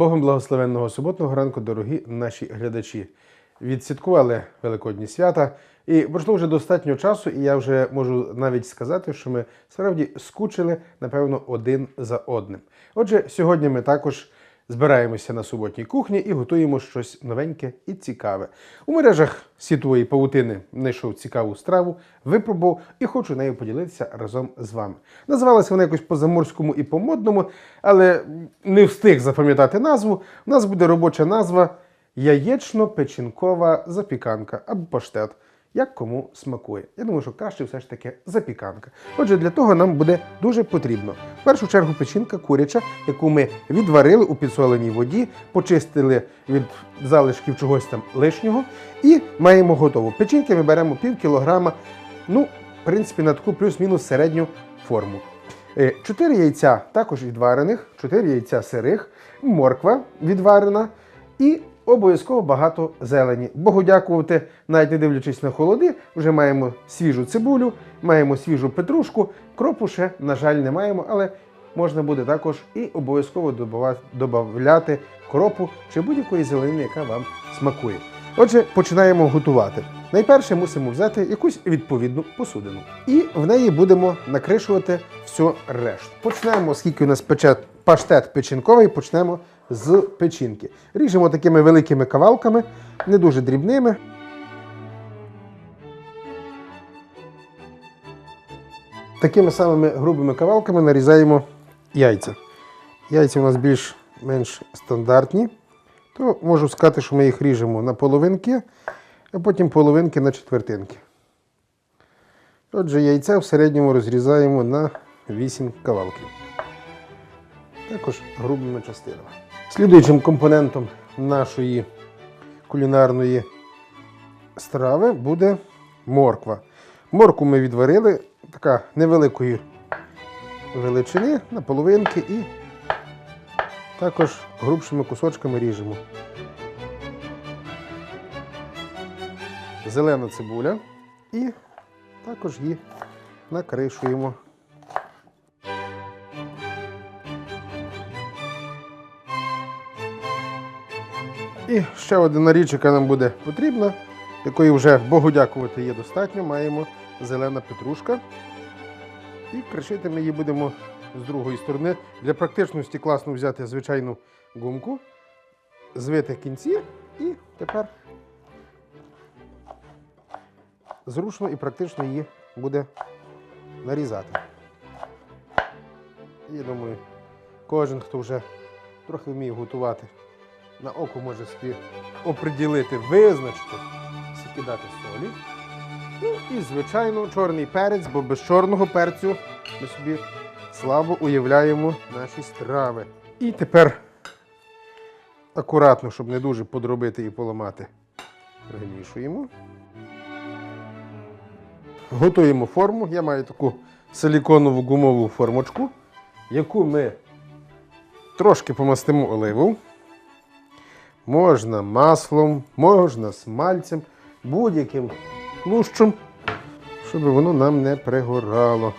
Богом благословенного суботного ранку, дорогі наші глядачі. Відсвяткували Великодні свята, і пройшло вже достатньо часу, і я вже можу навіть сказати, що ми справді скучили, напевно, один за одним. Отже, сьогодні ми також збираємося на суботній кухні і готуємо щось новеньке і цікаве. У мережах світової павутини знайшов цікаву страву, випробував і хочу нею поділитися разом з вами. Називалася вона якось по-заморському і по-модному, але не встиг запам'ятати назву. У нас буде робоча назва яєчно-печінкова запіканка або паштет. Як кому смакує. Я думаю, що краще все ж таки запіканка. Отже, для того нам буде дуже потрібно. В першу чергу печінка куряча, яку ми відварили у підсоленій воді, почистили від залишків чогось там лишнього і маємо готову. Печінки ми беремо пів кілограма, ну, в принципі, на таку плюс-мінус середню форму. Е, Чотири яйця також відварених, чотири яйця сирих, морква відварена і обов'язково багато зелені. Богу дякувати, навіть не дивлячись на холоди, вже маємо свіжу цибулю, маємо свіжу петрушку, кропу ще, на жаль, не маємо, але можна буде також і обов'язково додавати кропу чи будь-якої зеленини, яка вам смакує. Отже, починаємо готувати. Найперше мусимо взяти якусь відповідну посудину. І в неї будемо накришувати всю решту. Почнемо, оскільки у нас пече паштет печінковий, почнемо з печінки. Ріжемо такими великими кавалками, не дуже дрібними. Такими самими грубими кавалками нарізаємо яйця. Яйця у нас більш-менш стандартні, то можу сказати, що ми їх ріжемо на половинки, а потім половинки на четвертинки. Отже, яйця в середньому розрізаємо на 8 кавалків. Також грубими частинами. Слідуючим компонентом нашої кулінарної страви буде морква. Морку ми відварили така невеликої величини на половинки і також грубшими кусочками ріжемо. Зелена цибуля і також її накришуємо. І ще одна річ, яка нам буде потрібна, якої вже Богу дякувати є достатньо, маємо зелена петрушка. І кришити ми її будемо з другої сторони. Для практичності класно взяти звичайну гумку, звити кінці і тепер зручно і практично її буде нарізати. І думаю, кожен, хто вже трохи вміє готувати, на око може собі оприділити, визначити, скільки солі. Ну і, звичайно, чорний перець, бо без чорного перцю ми собі слабо уявляємо наші страви. І тепер акуратно, щоб не дуже подробити і поламати, перемішуємо. Готуємо форму. Я маю таку силіконову гумову формочку, яку ми трошки помастимо оливу. Можна маслом, можна смальцем, будь-яким лущом, щоб воно нам не пригорало.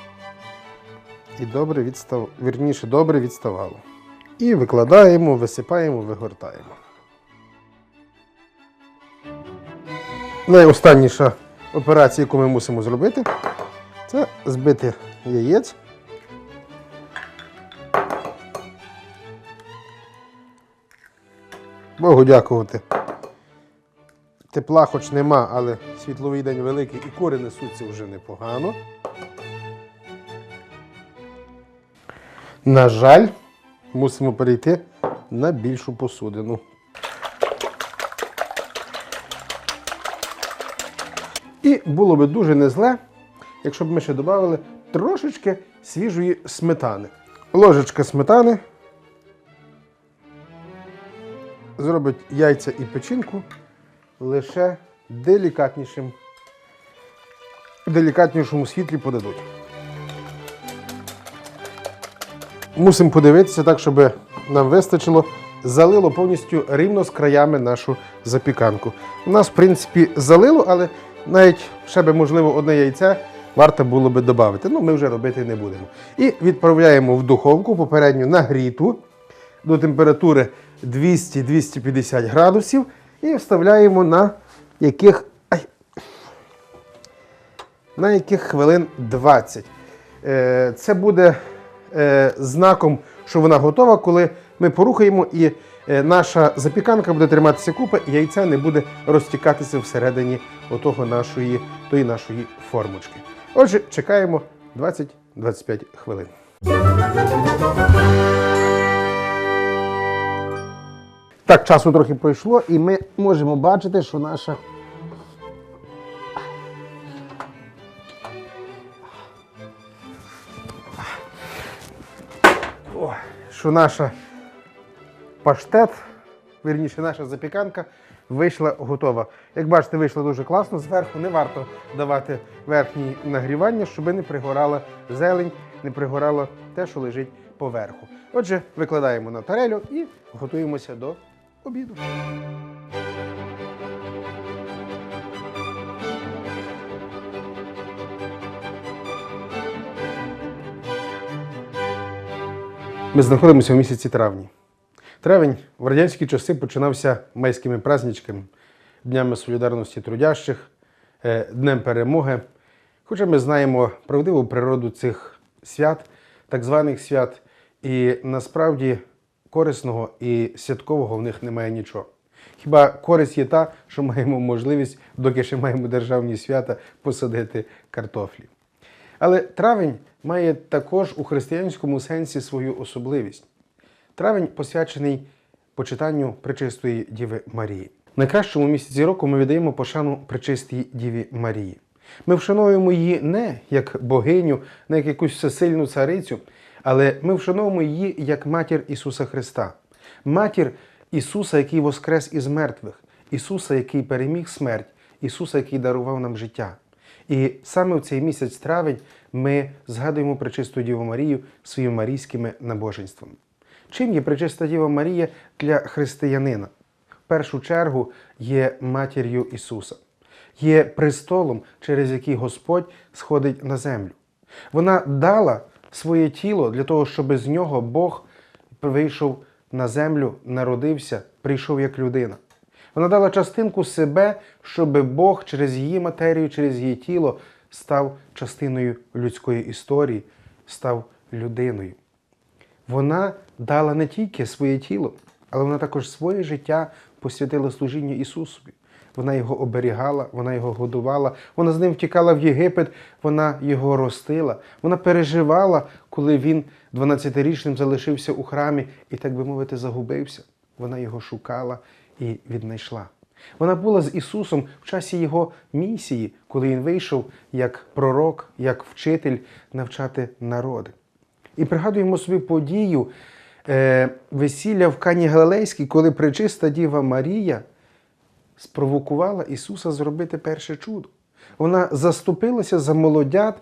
І добре відстав... вірніше, добре відставало. І викладаємо, висипаємо, вигортаємо. Найостанніша операція, яку ми мусимо зробити, це збити яєць. Богу дякувати. Тепла хоч нема, але світловий день великий і кури несуться вже непогано. На жаль, мусимо перейти на більшу посудину. І було би дуже не зле, якщо б ми ще додали трошечки свіжої сметани. Ложечка сметани зробить яйця і печінку лише делікатнішим, делікатнішому світлі подадуть. Мусимо подивитися так, щоб нам вистачило, залило повністю рівно з краями нашу запіканку. У нас, в принципі, залило, але навіть ще би, можливо, одне яйце варто було би додати. Ну, ми вже робити не будемо. І відправляємо в духовку попередньо нагріту до температури 200-250 градусів і вставляємо на яких, ай, на яких хвилин 20. Е, Це буде е, знаком, що вона готова, коли ми порухаємо і е, наша запіканка буде триматися купи, і яйця не буде розтікатися всередині отого нашої, тої нашої формочки. Отже, чекаємо 20-25 хвилин. Так, часу трохи пройшло, і ми можемо бачити, що наша. О, що наша паштет, вірніше, наша запіканка вийшла готова. Як бачите, вийшла дуже класно. Зверху не варто давати верхнє нагрівання, щоб не пригорала зелень, не пригорало те, що лежить поверху. Отже, викладаємо на тарелю і готуємося до обіду. Ми знаходимося в місяці травні. Травень в радянські часи починався майськими праздничками, Днями солідарності трудящих, е, Днем перемоги. Хоча ми знаємо правдиву природу цих свят, так званих свят, і насправді корисного і святкового в них немає нічого. Хіба користь є та, що маємо можливість, доки ще маємо державні свята, посадити картофлі. Але травень має також у християнському сенсі свою особливість. Травень посвячений почитанню Пречистої Діви Марії. Найкращому місяці року ми віддаємо пошану Пречистій Діві Марії. Ми вшановуємо її не як богиню, не як якусь всесильну царицю, але ми вшановуємо її як матір Ісуса Христа, матір Ісуса, який воскрес із мертвих, Ісуса, який переміг смерть, Ісуса, який дарував нам життя. І саме в цей місяць травень ми згадуємо Пречисту Діву Марію своїми марійськими набоженствами. Чим є Пречиста Діва Марія для християнина? В першу чергу є матір'ю Ісуса, є престолом, через який Господь сходить на землю. Вона дала своє тіло для того, щоб з нього Бог вийшов на землю, народився, прийшов як людина. Вона дала частинку себе, щоб Бог через її матерію, через її тіло став частиною людської історії, став людиною. Вона дала не тільки своє тіло, але вона також своє життя посвятила служінню Ісусові. Вона його оберігала, вона його годувала, вона з ним втікала в Єгипет, вона його ростила. Вона переживала, коли він 12-річним залишився у храмі і, так би мовити, загубився. Вона його шукала і віднайшла. Вона була з Ісусом в часі Його місії, коли Він вийшов як пророк, як вчитель навчати народи. І пригадуємо собі подію е, весілля в Кані Галилейській, коли пречиста Діва Марія спровокувала Ісуса зробити перше чудо. Вона заступилася за молодят,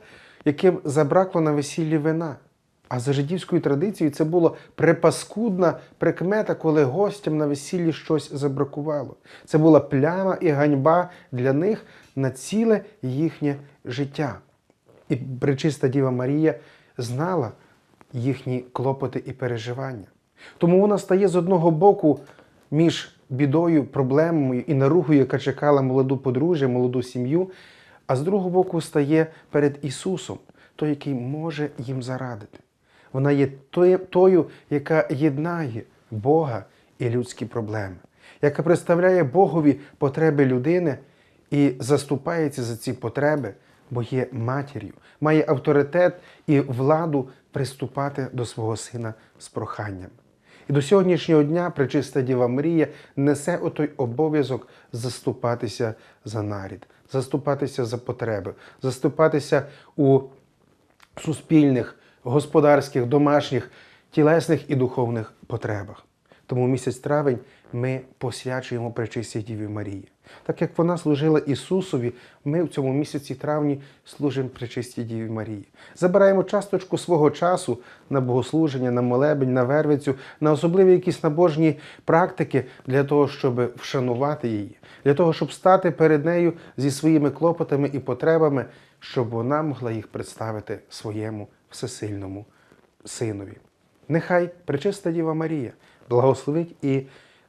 яким забракло на весіллі вина. А за жидівською традицією це була припаскудна прикмета, коли гостям на весіллі щось забракувало. Це була пляма і ганьба для них на ціле їхнє життя. І пречиста Діва Марія знала їхні клопоти і переживання. Тому вона стає з одного боку між бідою, проблемою і наругою, яка чекала молоду подружжя, молоду сім'ю, а з другого боку стає перед Ісусом, той, який може їм зарадити. Вона є тою, яка єднає Бога і людські проблеми, яка представляє Богові потреби людини і заступається за ці потреби, бо є матір'ю, має авторитет і владу приступати до свого сина з проханням. І до сьогоднішнього дня пречиста Діва Марія несе отой обов'язок заступатися за нарід, заступатися за потреби, заступатися у суспільних, господарських, домашніх, тілесних і духовних потребах. Тому місяць травень ми посвячуємо пречистій Діві Марії. Так як вона служила Ісусові, ми в цьому місяці травні служимо пречистій Діві Марії. Забираємо часточку свого часу на богослуження, на молебень, на вервицю, на особливі якісь набожні практики для того, щоб вшанувати її, для того, щоб стати перед нею зі своїми клопотами і потребами, щоб вона могла їх представити своєму всесильному синові. Нехай пречиста Діва Марія благословить і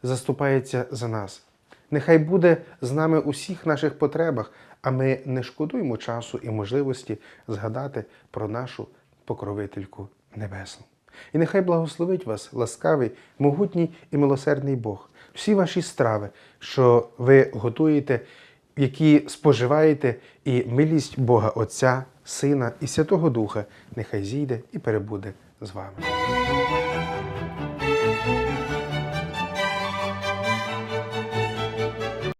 заступається за нас. Нехай буде з нами у всіх наших потребах, а ми не шкодуємо часу і можливості згадати про нашу покровительку небесну. І нехай благословить вас ласкавий, могутній і милосердний Бог. Всі ваші страви, що ви готуєте, які споживаєте, і милість Бога Отця, Сина і Святого Духа, нехай зійде і перебуде з вами.